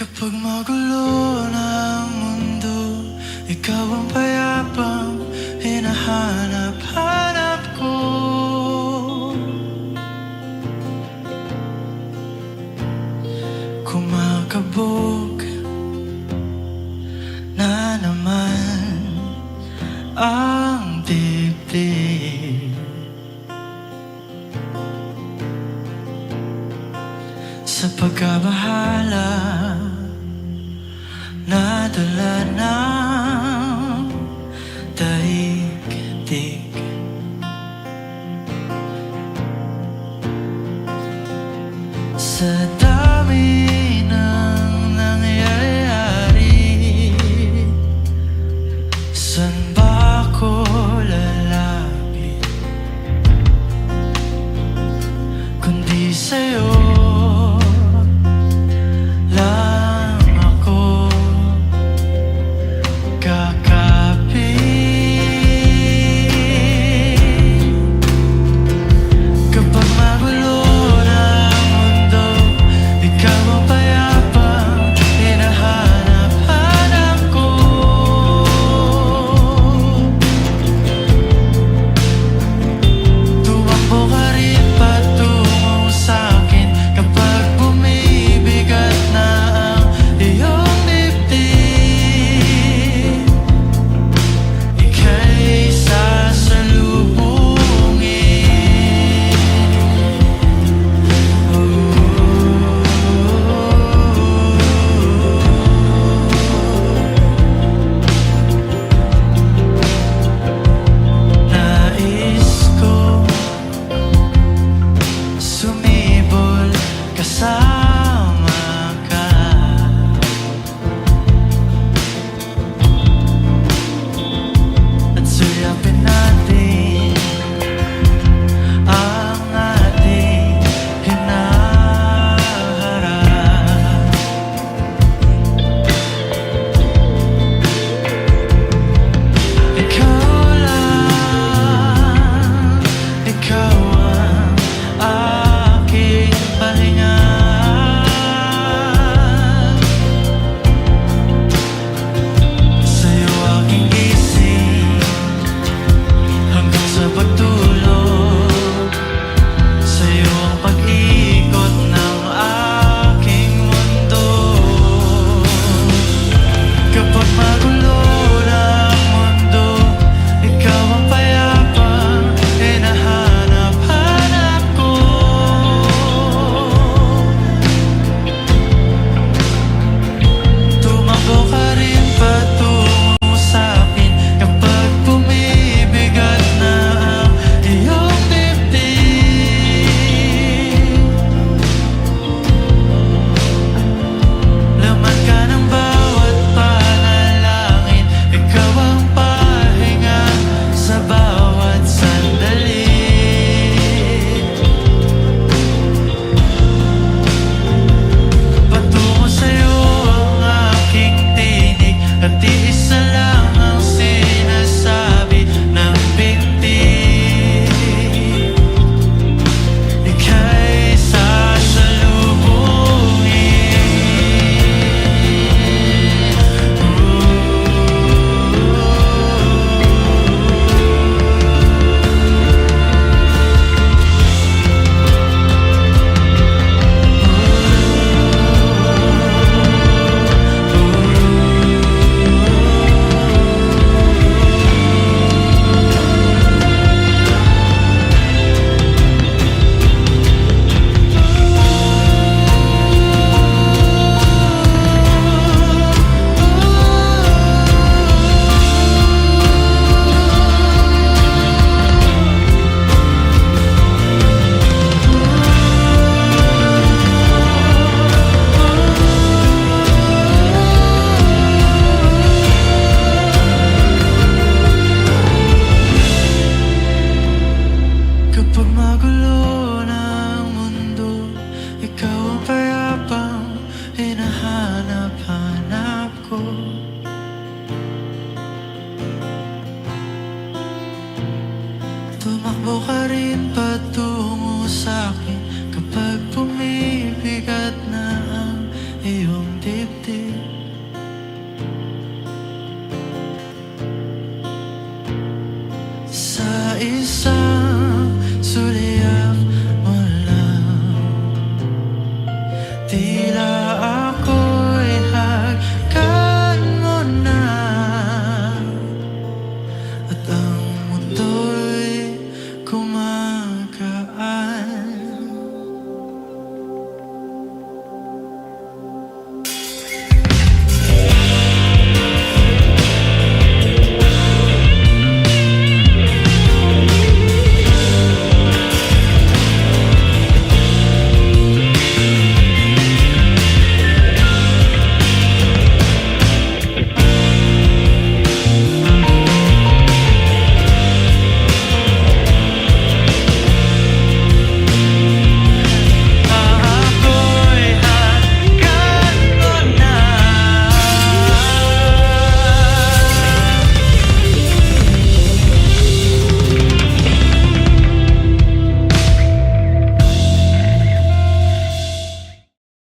Kapag magulo na ang mundo Ikaw ang payapang hinahanap-hanap ko. Kumakabog na naman ang dibdib Nadala ng daigdig. Sa dami ng nangyayari San ba ako lalapit? Kundi sa'yo passar. ti Sa isang sulyap mo lang Di